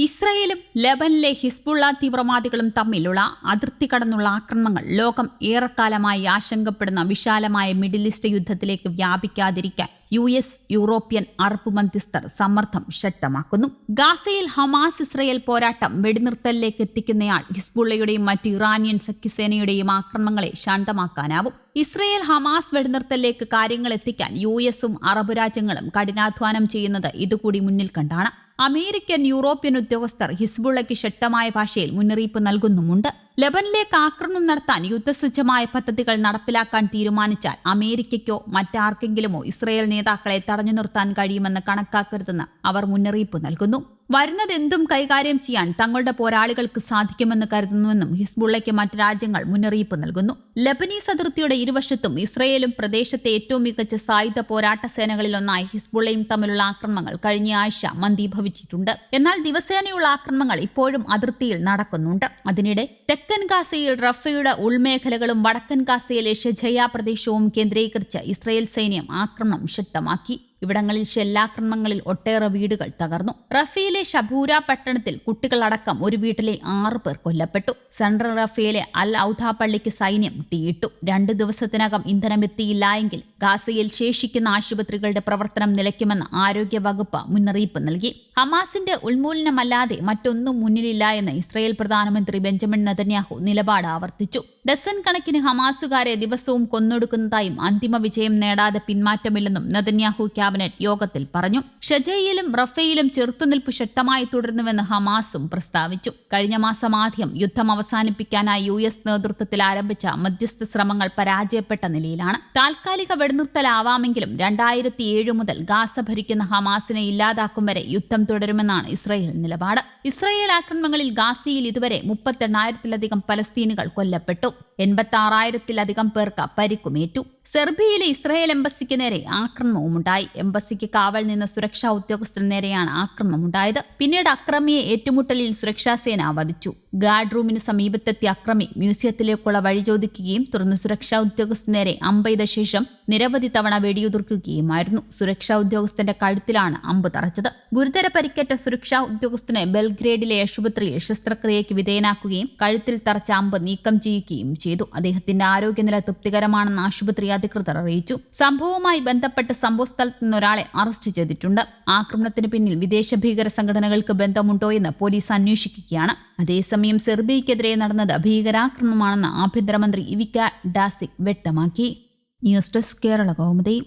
ഇസ്രയേലും ലബനിലെ ഹിസ്ബുള്ള തീവ്രവാദികളും തമ്മിലുള്ള അതിർത്തി കടന്നുള്ള ആക്രമണങ്ങൾ ലോകം ഏറെക്കാലമായി ആശങ്കപ്പെടുന്ന വിശാലമായ മിഡിൽ ഈസ്റ്റ് യുദ്ധത്തിലേക്ക് വ്യാപിക്കാതിരിക്കാൻ യു എസ് യൂറോപ്യൻ അറബ് മധ്യസ്ഥർ സമ്മർദ്ദം ശക്തമാക്കുന്നു. ഗാസയിൽ ഹമാസ് ഇസ്രയേൽ പോരാട്ടം വെടിനിർത്തലിലേക്ക് എത്തിക്കുന്നയാൾ ഹിസ്ബുള്ളയുടെയും മറ്റ് ഇറാനിയൻ സഖ്യസേനയുടെയും ആക്രമണങ്ങളെ ശാന്തമാക്കാനാവും. ഇസ്രയേൽ ഹമാസ് വെടിനിർത്തലിലേക്ക് കാര്യങ്ങൾ എത്തിക്കാൻ യു എസും അറബ് രാജ്യങ്ങളും കഠിനാധ്വാനം ചെയ്യുന്നത് ഇതുകൂടി മുന്നിൽ കണ്ടാണ്. അമേരിക്കൻ യൂറോപ്യൻ ഉദ്യോഗസ്ഥർ ഹിസ്ബുള്ളയ്ക്ക് ശക്തമായ ഭാഷയിൽ മുന്നറിയിപ്പ് നൽകുന്നുമുണ്ട്. ലബനിലേക്ക് ആക്രമണം നടത്താൻ യുദ്ധസജ്ജമായ പദ്ധതികൾ നടപ്പിലാക്കാൻ തീരുമാനിച്ചാൽ അമേരിക്കയ്ക്കോ മറ്റാർക്കെങ്കിലുമോ ഇസ്രയേൽ നേതാക്കളെ തടഞ്ഞു നിർത്താൻ കഴിയുമെന്ന് കണക്കാക്കരുതെന്ന് അവർ മുന്നറിയിപ്പ് നൽകുന്നു. വരുന്നതെന്തും കൈകാര്യം ചെയ്യാൻ തങ്ങളുടെ പോരാളികൾക്ക് സാധിക്കുമെന്ന് കരുതുന്നുവെന്നും ഹിസ്ബുള്ളയ്ക്ക് മറ്റ് രാജ്യങ്ങൾ മുന്നറിയിപ്പ് നൽകുന്നു. ലബനീസ് അതിർത്തിയുടെ ഇരുവശത്തും ഇസ്രയേലും പ്രദേശത്തെ ഏറ്റവും മികച്ച സായുധ പോരാട്ട സേനകളിലൊന്നായി ഹിസ്ബുള്ളയും തമ്മിലുള്ള ആക്രമണങ്ങൾ കഴിഞ്ഞ ആഴ്ച മന്ദീഭവിച്ചിട്ടുണ്ട്. എന്നാൽ ദിവസേനയുള്ള ആക്രമണങ്ങൾ ഇപ്പോഴും അതിർത്തിയിൽ നടക്കുന്നുണ്ട്. അതിനിടെ തെക്കൻ ഗാസയിൽ റഫയുടെ ഉൾമേഖലകളും വടക്കൻ ഗാസയിലെ ഷെജയ പ്രദേശവും കേന്ദ്രീകരിച്ച് ഇസ്രയേൽ സൈന്യം ആക്രമണം ശക്തമാക്കി. ഇവിടങ്ങളിൽ ഷെല്ലാക്രമണങ്ങളിൽ ഒട്ടേറെ വീടുകൾ തകർന്നു. റഫിയിലെ ഷബൂര പട്ടണത്തിൽ കുട്ടികളടക്കം ഒരു വീട്ടിലെ ആറ് പേർ കൊല്ലപ്പെട്ടു. സെൻട്രൽ റഫിയിലെ അൽ ഔധ പള്ളിക്ക് സൈന്യം തീയിട്ടു. രണ്ടു ദിവസത്തിനകം ഇന്ധനം എത്തിയില്ല എങ്കിൽ ഗാസയിൽ ശേഷിക്കുന്ന ആശുപത്രികളുടെ പ്രവർത്തനം നിലയ്ക്കുമെന്ന് ആരോഗ്യ വകുപ്പ് മുന്നറിയിപ്പ് നൽകി. ഹമാസിന്റെ ഉന്മൂലനമല്ലാതെ മറ്റൊന്നും മുന്നിലില്ല എന്ന് ഇസ്രായേൽ പ്രധാനമന്ത്രി ബെഞ്ചമിൻ നെതന്യാഹു നിലപാട് ആവർത്തിച്ചു. ഡസൻ കണക്കിന് ഹമാസുകാരെ ദിവസവും കൊന്നൊടുക്കുന്നതായും അന്തിമ വിജയം നേടാതെ പിന്മാറ്റമില്ലെന്നും നെതന്യാഹു ക്യാബിനറ്റ് യോഗത്തിൽ പറഞ്ഞു. ഷജയിലും റഫയിലും ചെറുത്തുനിൽപ്പ് ശക്തമായി തുടരുന്നുവെന്ന് ഹമാസും പ്രസ്താവിച്ചു. കഴിഞ്ഞ മാസം ആദ്യം യുദ്ധം അവസാനിപ്പിക്കാനായി യു എസ് നേതൃത്വത്തിൽ ആരംഭിച്ച മധ്യസ്ഥ ശ്രമങ്ങൾ പരാജയപ്പെട്ട നിലയിലാണ്. താൽക്കാലിക വെടിനിർത്തലാവാമെങ്കിലും രണ്ടായിരത്തി ഏഴ് മുതൽ ഗാസ ഭരിക്കുന്ന ഹമാസിനെ ഇല്ലാതാക്കും വരെ യുദ്ധം തുടരുമെന്നാണ് ഇസ്രയേൽ നിലപാട്. ഇസ്രയേൽ ആക്രമണങ്ങളിൽ ഗാസയിൽ ഇതുവരെ മുപ്പത്തെണ്ണായിരത്തിലധികം പലസ്തീനുകൾ കൊല്ലപ്പെട്ടു. എൺപത്തി ആറായിരത്തിലധികം പേർക്ക് പരിക്കുമേറ്റു. സെർബിയയിലെ ഇസ്രായേൽ എംബസിക്ക് നേരെ ആക്രമണവുമുണ്ടായി. എംബസിക്ക് കാവൽ നിന്ന സുരക്ഷാ ഉദ്യോഗസ്ഥന് നേരെയാണ് ആക്രമണം ആക്രമണമുണ്ടായത്. പിന്നീട് അക്രമിയെ ഏറ്റുമുട്ടലിൽ സുരക്ഷാ സേന വധിച്ചു. ഗാർഡ് റൂമിന് സമീപത്തെത്തിയ അക്രമി മ്യൂസിയത്തിലേക്കുള്ള വഴി ചോദിക്കുകയും തുടർന്ന് സുരക്ഷാ ഉദ്യോഗസ്ഥന് നേരെ അമ്പെയ്ത ശേഷം നിരവധി തവണ വെടിയുതിർക്കുകയുമായിരുന്നു. സുരക്ഷാ ഉദ്യോഗസ്ഥന്റെ കഴുത്തിലാണ് അമ്പ് തറച്ചത്. ഗുരുതര പരിക്കേറ്റ സുരക്ഷാ ഉദ്യോഗസ്ഥനെ ബെൽഗ്രേഡിലെ ആശുപത്രിയിൽ ശസ്ത്രക്രിയയ്ക്ക് വിധേയനാക്കുകയും കഴുത്തിൽ തറച്ച അമ്പ് നീക്കം ചെയ്യുകയും ചെയ്തു. അദ്ദേഹത്തിന്റെ ആരോഗ്യനില തൃപ്തികരമാണെന്ന് ആശുപത്രി അധികൃതർ അറിയിച്ചു. സംഭവവുമായി ബന്ധപ്പെട്ട് സംഭവസ്ഥലത്ത് നിന്നൊരാളെ അറസ്റ്റ് ചെയ്തിട്ടുണ്ട്. ആക്രമണത്തിന് പിന്നിൽ വിദേശ ഭീകര സംഘടനകൾക്ക് ബന്ധമുണ്ടോയെന്ന് പോലീസ് അന്വേഷിക്കുകയാണ്. അതേസമയം സെർബിയയ്ക്കെതിരെ നടന്നത് ഭീകരാക്രമണമാണെന്ന് ആഭ്യന്തരമന്ത്രി ഇവിക്ക ഡാസിക് വ്യക്തമാക്കി. News desk Kerala Kaumudi.